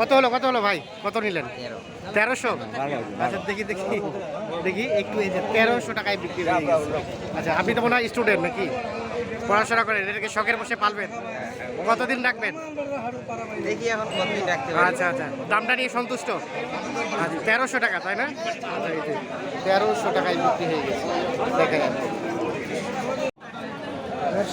কত হলো কত হলো ভাই? কত নিলেন? তেরোশো? আচ্ছা দেখি দেখি দেখি একটু এই যে তেরোশো টাকায় বিক্রি হয়ে আচ্ছা আপনি তো মনে হয় স্টুডেন্ট নাকি? পড়াশোনা করেন এটাকে শখের বসে পালবেন। কতদিন রাখবেন? দেখি এখন কতদিন রাখতে আচ্ছা আচ্ছা দামটা নিয়ে সন্তুষ্ট? আচ্ছা তেরোশো টাকা তাই না? আচ্ছা তেরোশো টাকায় বিক্রি হয়ে গেছে। দেখে নেন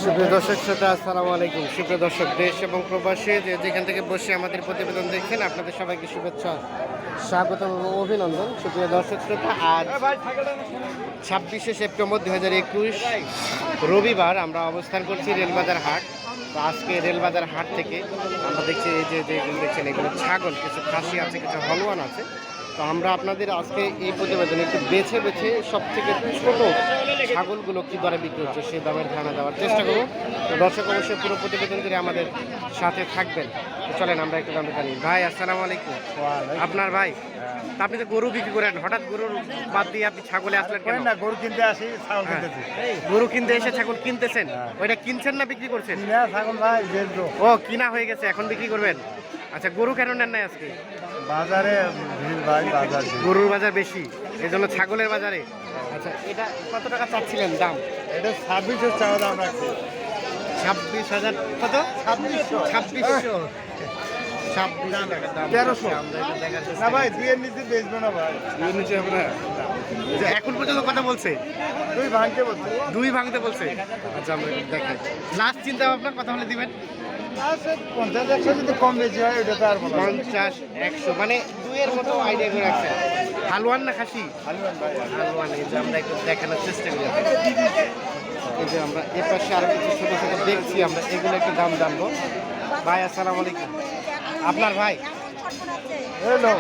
সুপ্রিয় দর্শক শ্রোতা, আসসালামু আলাইকুম। সুপ্রিয় দর্শক, দেশ এবং প্রবাসী যে যেখান থেকে বসে আমাদের প্রতিবেদন দেখছেন, আপনাদের সবাইকে শুভেচ্ছা স্বাগত এবং অভিনন্দন। সুপ্রিয় দর্শক শ্রোতা, আজ ছাব্বিশে সেপ্টেম্বর দু হাজার একুশ রবিবার আমরা অবস্থান করছি রেলবাজার হাট। তো আজকে রেলবাজার হাট থেকে আমরা দেখছি এই যে যেগুলো দেখছেন, এগুলো ছাগল, কিছু খাসি আছে, কিছু হলুয়ান আছে। তো আমরা আপনাদের আজকে এই প্রতিবেদনে একটু বেছে বেছে সব থেকে ছোট ছাগলগুলো কী দরে বিক্রি হচ্ছে সেই দামের ধারণা দেওয়ার চেষ্টা করব। তো দর্শক অবশ্যই পুরো প্রতিবেদন করে আমাদের সাথে থাকবেন। চলেন আমরা একটু দামটা জানি। ভাই আসসালামু আলাইকুম। আপনার ভাই আপনি তো গরু বিক্রি করেন হঠাৎ গরুর বাদ দিয়ে আপনি ছাগলে আসলেন কেন? না গরু কিনতে আসি ছাগল হ্যাঁ। কিনতেছি। গরু কিনতে এসে ছাগল কিনতেছেন ওইটা কিনছেন না বিক্রি করছেন? কিনা ছাগল ভাই ও কিনা হয়ে গেছে এখন বিক্রি করবেন? আচ্ছা গরু কেন নেন নাই আজকে? বাজারে ভিড় ভাই বাজার গরুর বাজার বেশি এই জন্য ছাগলের বাজারে। আচ্ছা এটা কত টাকা চাচ্ছিলেন দাম? এটা ছাব্বিশশো চাওয়া দাম রাখছে ছাব্বিশ হাজার কত? ছাব্বিশশো। ছাব্বিশশো। ছাব্বিশ তেরোশো। না ভাই দুইয়ের নিচে বেচবো না ভাই। দুই নিচে হবে না? এখন পর্যন্ত কথা বলছে? দুই ভাঙতে বলছে। দুই ভাঙতে বলছে? আচ্ছা আমরা দেখাই। লাস্ট চিন্তা ভাবনা কথা বলে দিবেন। পঞ্চাশ একশো যদি কম বেশি হয় ওটা তো আর বলা পঞ্চাশ একশো মানে দুইয়ের মতো আইডিয়া করে রাখছে হালুয়ান না খাসি? হালুয়ান হালুয়ান এই যে আমরা একটু দেখানোর চেষ্টা করি। এই যে আমরা এ পাশে আরও কিছু ছোটো ছোটো দেখছি আমরা এগুলো একটু দাম জানব। ভাই আসসালামু আলাইকুম। আপনার ভাই? হ্যালো।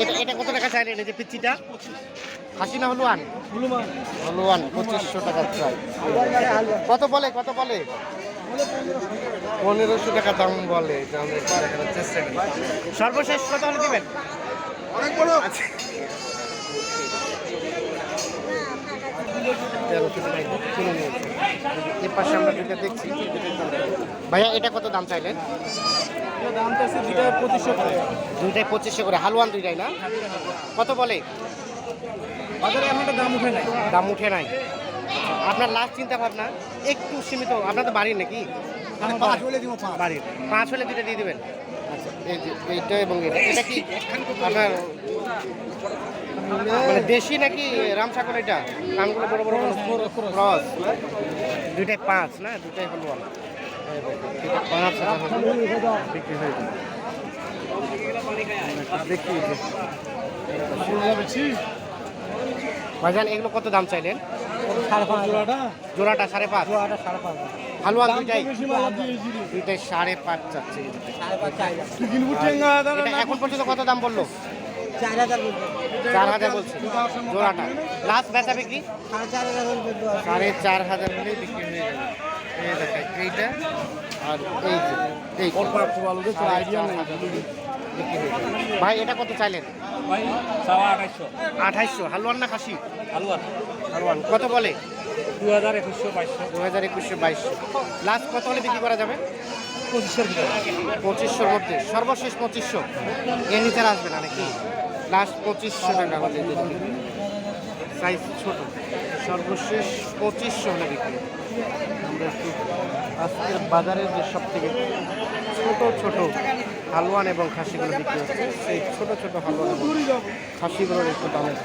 এটা এটা কত টাকা এই যে পিচ্ছিটা খাসি না হলুয়ান হলুয়ান পঁচিশশো টাকা চাই। কত বলে কত বলে? পনেরোশো টাকা দাম বলে সর্বশেষ কত হলে দিবেন? আচ্ছা। তেরোশো টাকায় এর পাশে আমরা দেখছি ভাইয়া এটা কত দাম চাইলেন? দাম তো আছে দুটা পঁচিশশো করে। দুইটাই পঁচিশশো করে হালুয়ান দুইটাই না? কত বলে? বাজারে এখন দাম উঠে নাই। দাম উঠে নাই। আপনার লাস্ট চিন্তা ভাবনা একটু সীমিত আপনার তো বাড়ির নাকি? বাড়ির পাঁচ হলে দুইটা দিয়ে দেবেন? আচ্ছা এই এইটা এবং এটা। এটা কি আপনার মানে দেশি নাকি রামসাগর এটা? কানগুলো বড় বড় ক্রস দুইটাই পাঁচ না? দুইটাই হল ওয়ান। বিক্রি হয়ে। ভাইজান এগুলো কত দাম চাইলেন? সাড়ে পাঁচ। জোড়াটা? জোড়াটা সাড়ে পাঁচ। জোড়াটা সাড়ে পাঁচ। হালুয়ান দুইটাই দুইটাই সাড়ে পাঁচ চাচ্ছে এখন পর্যন্ত কত দাম বলল? চার হাজার চার হাজার বলছে। জোড়াটা। লাস্ট বেচা বিক্রি? সাড়ে চার হাজার সাড়ে চার হাজার হলেই বিক্রি হয়ে যাবে। এই এইটা আর। ভাই এটা কত চাইলেন? আঠাইশশো। হালুয়ান না খাসি? হালুয়ার। হালুয়ান কত বলে? দু হাজার একুশশো বাইশশো। দু হাজার একুশশো বাইশশো। লাস্ট কত হলে বিক্রি করা যাবে? পঁচিশশোর পঁচিশশোর মধ্যে। সর্বশেষ পঁচিশশো। এর নিচে আর আসবে না নাকি? লাস্ট পঁচিশশো টাকা হলে সাইজ ছোট। সর্বশেষ পঁচিশশো হলে বিক্রি আমরা একটু আজকের বাজারে যে সব থেকে ছোট ছোট হালুয়ান এবং খাসিগুলো বিক্রি হচ্ছে সেই ছোট ছোট হালুয়ান এবং খাসিগুলোর একটু দামের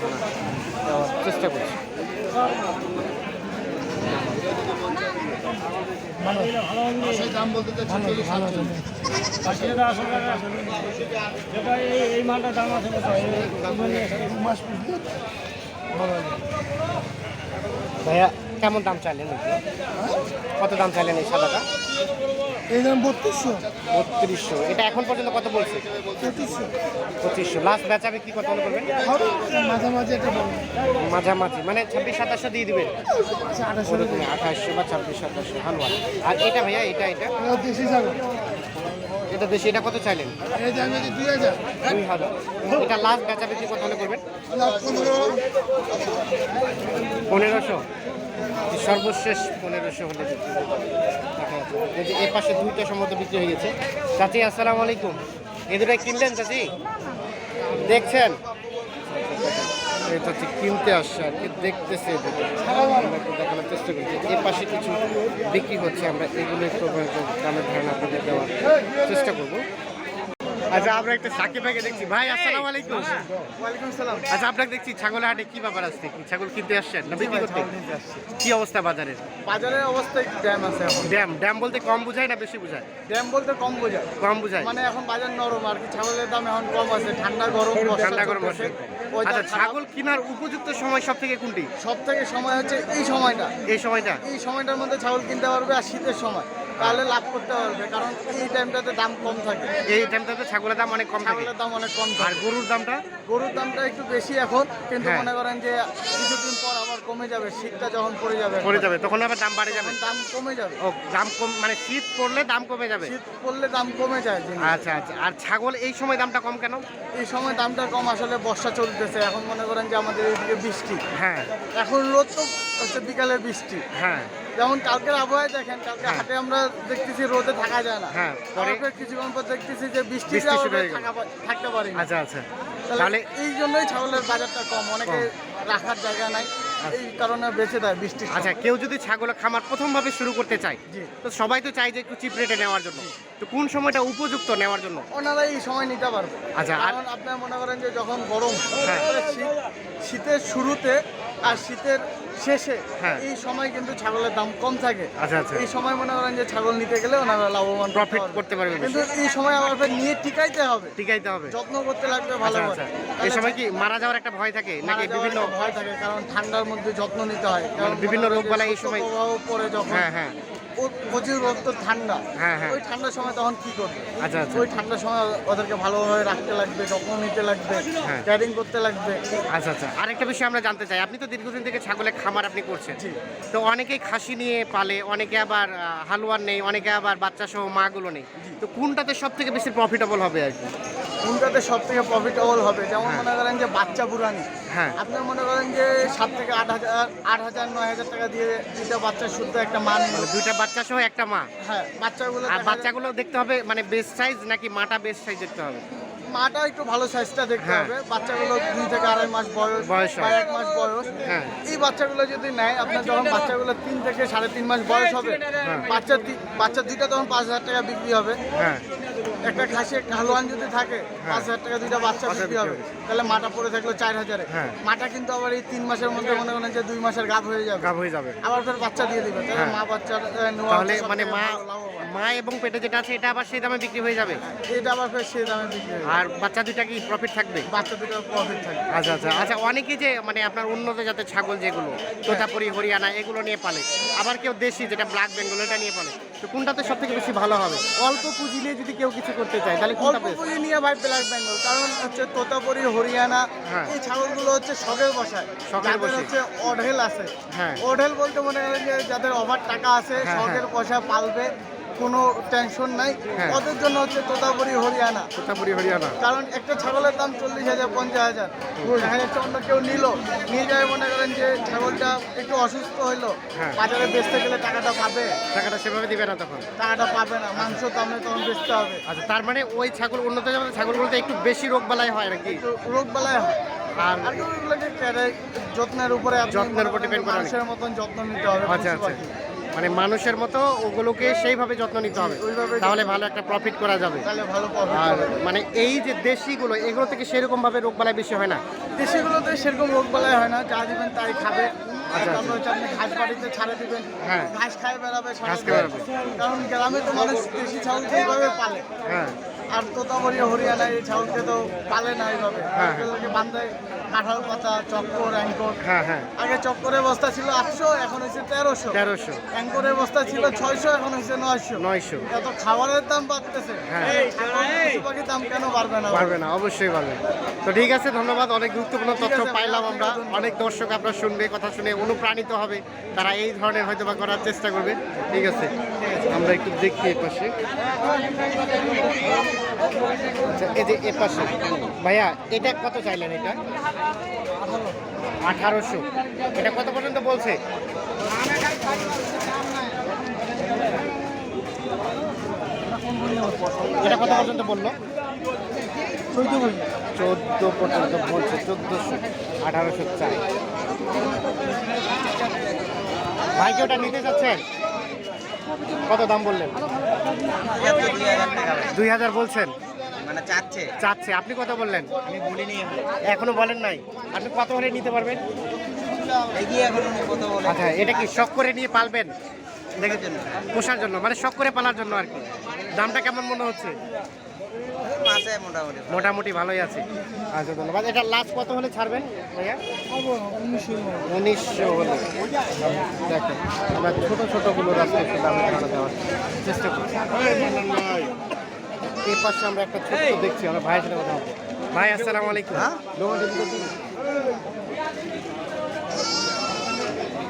চেষ্টা করছি। দাম বলতে এই- এই মালটার দাম আছে। ভাইয়া কেমন দাম চাইলেন এগুলো? কত দাম চাইলেন এই সাদাটা? এই দাম বত্রিশশো। বত্রিশশো। এটা এখন পর্যন্ত কত বলছে? পঁচিশশো। লাস্ট বেচা বিক্রি কত হলে করবেন মাঝে মাঝে এটা মাঝামাঝি মানে ছাব্বিশ সাতাশশো দিয়ে দিবেন। আচ্ছা আঠাশশো। বা ছাব্বিশ সাতাশশো হালুয়া। আর এটা ভাইয়া এটা এটা? দেশি এটা বেশি এটা কত চাইলেন? দুই হাজার। এটা লাস্ট বেচা বিক্রি কত হলে করবেন পনেরোশো। সর্বশেষ পনেরোশো হলে বিক্রি হবে। দেখা এই যে এ পাশে দুইটা সম্ভবত বিক্রি হয়ে গেছে। চাচি, আসসালামু আলাইকুম। এ দুটাই কিনলেন চাচি? দেখছেন? এটা হচ্ছে কিনতে আসছে আর কি, দেখতেছে দেখানোর চেষ্টা করছি এর পাশে কিছু বিক্রি হচ্ছে, আমরা এগুলো একটু দামের ধারণা আপনাদের দেওয়ার চেষ্টা করব। আচ্ছা আমরা একটা সাকিব ভাইকে দেখছি। ভাই আসসালামু আলাইকুম। ওয়ালাইকুম সালাম আচ্ছা আপনাকে দেখছি ছাগলের হাটে কি ব্যাপার আসছে কি ছাগল কিনতে আসছেন না বিক্রি করতে? কি অবস্থা বাজারের? বাজারের অবস্থা একটু ড্যাম আছে এখন। ড্যাম? ড্যাম বলতে কম বুঝায় না বেশি বুঝায়? ড্যাম বলতে কম বোঝায়। কম বুঝায়। মানে এখন বাজার নরম আর কি ছাগলের দাম এখন কম আছে ঠান্ডা গরম ঠান্ডা গরম আছে আচ্ছা ছাগল কেনার উপযুক্ত সময় সব থেকে কোনটি? সব থেকে সময় হচ্ছে এই সময়টা। এই সময়টা? এই সময়টার মধ্যে ছাগল কিনতে পারবে আর শীতের সময়। তাহলে লাভ করতে পারবে কারণ এই টাইমটাতে দাম কম থাকে। এই টাইমটাতে ছাগলের দাম অনেক কম থাকে। ছাগলের দাম অনেক কম আর গরুর দামটা? গরুর দামটা একটু বেশি এখন কিন্তু হ্যাঁ। মনে করেন যে কিছুদিন পর আবার কমে যাবে শীতটা যখন পড়ে যাবে পড়ে যাবে তখন আবার দাম বাড়ে যাবে। দাম কমে যাবে। ও দাম কম মানে শীত পড়লে দাম কমে যাবে? শীত পড়লে দাম কমে যায়। আচ্ছা আচ্ছা। আর ছাগল এই সময় দামটা কম কেন? এই সময় দামটা কম আসলে বর্ষা চলতেছে এখন মনে করেন যে আমাদের এইদিকে বৃষ্টি। হ্যাঁ। এখন রোদ তো হচ্ছে বিকালের বৃষ্টি। হ্যাঁ। যেমন কালকের আবহাওয়ায় দেখেন কালকে হ্যাঁ। হাটে আমরা দেখতেছি রোদে থাকা যায় না। হ্যাঁ, পরে? কিছুক্ষণ পর দেখতেছি যে বৃষ্টি থাকতে পারি। আচ্ছা আচ্ছা। তাহলে এই জন্যই ছাগলের বাজারটা কম। অনেকে রাখার জায়গা নাই। এই কারণে বেঁচে দেয় বৃষ্টি আচ্ছা কেউ যদি ছাগল খামার প্রথমভাবে শুরু করতে চায় তো সবাই তো চাই যে একটু চিপ রেটে নেওয়ার জন্য। তো কোন সময়টা উপযুক্ত নেওয়ার জন্য? ওনারা এই সময় নিতে পারবে। আচ্ছা, আর- কারণ আপনার মনে করেন যে যখন গরম হ্যাঁ। শীতের শুরুতে আর শীতের শেষে হ্যাঁ। এই সময় কিন্তু ছাগলের দাম কম থাকে। আচ্ছা, আচ্ছা। এই সময় মনে করেন যে ছাগল নিতে গেলে ওনারা লাভবান প্রফিট করতে পারবে কিন্তু এই সময় আবার নিয়ে টিকাইতে হবে। টিকাইতে হবে। যত্ন করতে লাগবে ভালো আচ্ছা করে আচ্ছা। এই সময় কি মারা যাওয়ার একটা ভয় থাকে নাকি বিভিন্ন ভয় থাকে কারণ ঠান্ডার মধ্যে যত্ন নিতে হয়। কারণ বিভিন্ন রোগ করেন এই সময়- পড়ে যখন হ্যাঁ হ্যাঁ। প্রচুর তো ঠান্ডা। হ্যাঁ, হ্যাঁ। ওই ঠান্ডার সময় তখন কি করবে? আচ্ছা, আচ্ছা। ওই ঠান্ডার সময় ওদেরকে ভালোভাবে রাখতে লাগবে যত্ন নিতে লাগবে। ক্যারিং করতে লাগবে। আচ্ছা আচ্ছা। আরেকটা বিষয় আমরা জানতে চাই। আপনি তো দীর্ঘদিন থেকে ছাগলের খামার আপনি করছেন। তো অনেকেই খাসি নিয়ে পালে অনেকে আবার হালুয়ার নেই অনেকে আবার বাচ্চা সহ মাগুলো নেই। তো কোনটাতে সব থেকে বেশি প্রফিটেবল হবে আর কি? কোনটাতে সব থেকে প্রফিটেবল হবে? যেমন হ্যাঁ। মনে করেন যে বাচ্চা বুড়ানি। হ্যাঁ। আপনি মনে করেন যে সাত থেকে আট হাজার আট হাজার নয় হাজার টাকা দিয়ে দুইটা বাচ্চা শুদ্ধ একটা মান মানে দুইটা বাচ্চা সহ একটা মা? হ্যাঁ বাচ্চাগুলো আর বাচ্চাগুলো দেখতে হবে মানে বেস্ট সাইজ নাকি মাটা বেস্ট সাইজ দেখতে হবে? মাটা একটু ভালো সাইজটা দেখতে হ্যাঁ। হবে। বাচ্চাগুলো দুই থেকে আড়াই মাস বয়স বয়স বা এক মাস বয়স। হ্যাঁ। এই বাচ্চাগুলো যদি নেয় আপনার যখন বাচ্চাগুলো তিন থেকে সাড়ে তিন মাস বয়স হবে। বাচ্চা বাচ্চা দুইটা তখন পাঁচ হাজার টাকা বিক্রি হবে। হ্যাঁ। একটা খাসি একটা হালুয়ান যদি থাকে পাঁচ হাজার টাকা দুইটা বাচ্চা বিক্রি হবে। তাহলে মাটা পড়ে থাকল চার হাজারে। হ্যাঁ। মাটা কিন্তু আবার এই তিন মাসের মধ্যে মনে করেন যে দুই মাসের গাভ হয়ে যাবে। গাভ হয়ে যাবে। আবার ফের বাচ্চা দিয়ে দিবে। তাহলে হ্যাঁ। মা বাচ্চা মানে মা। মা এবং পেটে যেটা আছে এটা আবার সেই দামে বিক্রি হয়ে যাবে? এটা আবার ফের সেই দামে বিক্রি হবে আর বাচ্চা দুইটা কি প্রফিট থাকবে? বাচ্চা দুটো প্রফিট থাকে আচ্ছা আচ্ছা। আচ্ছা অনেকে যে মানে আপনার উন্নত জাতের ছাগল যেগুলো তোতাপুরি হরিয়ানা এগুলো নিয়ে পালে আবার কেউ দেশি যেটা ব্ল্যাক বেঙ্গল এটা নিয়ে পালে তো কোনটাতে সব থেকে বেশি ভালো হবে? অল্প পুঁজি নিয়ে যদি কেউ কিছু করতে চায় তাহলে কোনটা অল্প best? পুঁজি নিয়ে ভাই ব্ল্যাক বেঙ্গল কারণ হচ্ছে তোতাপুরি হরিয়ানা হ্যাঁ। এই ছাগলগুলো হচ্ছে শখের বসায়। শখের যাদের বসে। হচ্ছে অঢেল আছে। হ্যাঁ। অঢেল বলতে মনে করেন যে যাদের অভার টাকা আছে হ্যাঁ, শখের পয়সা পালবে। কোনো টেনশন নাই। হ্যাঁ। ওদের জন্য হচ্ছে তোতাপুরি হরিয়ানা। তোতাপুরি হরিয়ানা। কারণ একটা ছাগলের দাম চল্লিশ হাজার পঞ্চাশ হাজার। দেখা যাচ্ছে অন্য কেউ নিল নিয়ে যায় মনে করেন যে ছাগলটা একটু অসুস্থ হইল হ্যাঁ। বাজারে বেচতে গেলে টাকাটা পাবে। টাকাটা সেভাবে দিবে না তখন। টাকাটা পাবে না মাংস দামে তখন বেচতে হবে। আচ্ছা তার মানে ওই ছাগল উন্নত জাতের ছাগলগুলোতে একটু বেশি রোগ বালাই হয় নাকি? একটু রোগ বালাই হয়। আর যত্নের উপরে যত্নের উপর depend করে মানুষের মতন যত্ন নিতে হবে আচ্ছা আচ্ছা। মানে মানুষের মতো ওগুলোকে সেইভাবে যত্ন নিতে হবে তাহলে ভালো একটা প্রফিট করা যাবে তাহলে ভালো আর মানে এই যে দেশিগুলো এগুলো থেকে সেরকম ভাবে রোগ বালাই বেশি হয় না দেশিগুলোতে সেরকম রোগ বালাই হয় না যা দিবেন তাই খাবে আচ্ছা। তারপর হচ্ছে আপনি ঘাস বাড়িতে ছাড়ে দিবেন হ্যাঁ। ঘাস খায় বেড়াবে। কারণ গ্রামে তো মানুষ দেশি পালে হ্যাঁ আর তোতাবড়ি হরিয়ানা এই ছাগলকে তো পালে না এইভাবে হ্যাঁ। কাঁঠাল পাতা চক্কর অ্যাঙ্কর। হ্যাঁ হ্যাঁ। আগে চক্করের বস্তা ছিল আটশো এখন হয়েছে তেরোশো। তেরোশো। অ্যাঙ্করের বস্তা ছিল ছয়শো এখন হয়েছে নয়শো। নয়শো। এত খাবারের দাম বাড়তেছে। হ্যাঁ। এই ছাগল, পশু পাখির দাম কেন বাড়বে না? পারবে না অবশ্যই পারবে তো ঠিক আছে ধন্যবাদ। অনেক গুরুত্বপূর্ণ তথ্য পাইলাম আমরা। অনেক দর্শক আপনার শুনবে কথা শুনে অনুপ্রাণিত হবে। তারা এই ধরনের হয়তো বা করার চেষ্টা করবে। ঠিক আছে। আমরা একটু দেখি এ পাশে। আচ্ছা এই যে এ পাশে। ভাইয়া, এটা কত চাইলেন এটা? আঠারোশো। এটা কত পর্যন্ত বলছে? এটা কত পর্যন্ত বলল? চোদ্দ পর্যন্ত বলছে, চোদ্দোশো। আঠারোশো চার ভাইকে ওটা নিতে চাচ্ছেন কত দাম বললেন? দুই হাজার বলছেন। মানে চাচ্ছে। চাচ্ছে। আপনি কত বললেন? আমি বলিনি এখনও বলেন নাই। আপনি কত হলে নিতে পারবেন? আচ্ছা এটা কি শখ করে নিয়ে পালবেন? দেখার জন্য পোষার জন্য মানে শখ করে পালার জন্য আর কি। দামটা কেমন মনে হচ্ছে? মোটামুটি। ভালোই আছে। আচ্ছা ধন্যবাদ। এটা লাস্ট কত হলে ছাড়বেন ভাইয়া? উনিশশো হলে। দেখেন আমরা ছোট ছোটগুলো রাস্তায় একটু দামে দেওয়ার চেষ্টা করছি। এই পাশে আমরা একটা ছোট্ট দেখছি আমরা ভাইয়ের সাথে কথা ভাই আসসালামু আলাইকুম।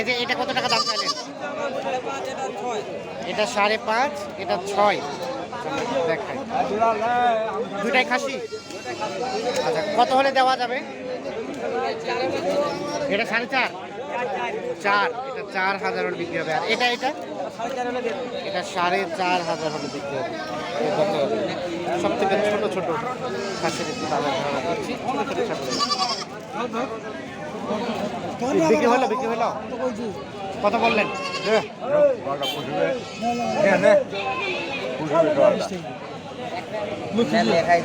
এই যে এটা কত টাকা দাম চাইলেন? এটা সাড়ে পাঁচ, এটা ছয়। দেখাই। দুটাই খাসি? আচ্ছা কত হলে দেওয়া যাবে? এটা সাড়ে চার? চার, এটা চার হাজার হলে বিক্রি হবে। আর এটা এটা? এটা সাড়ে চার হাজার হলে বিক্রি হবে? সব থেকে ছোট ছোট খাসির একটু দিচ্ছি ছোট ছোট বিক্রি হলো বিক্রি হলো। কত বললেন। লেখাই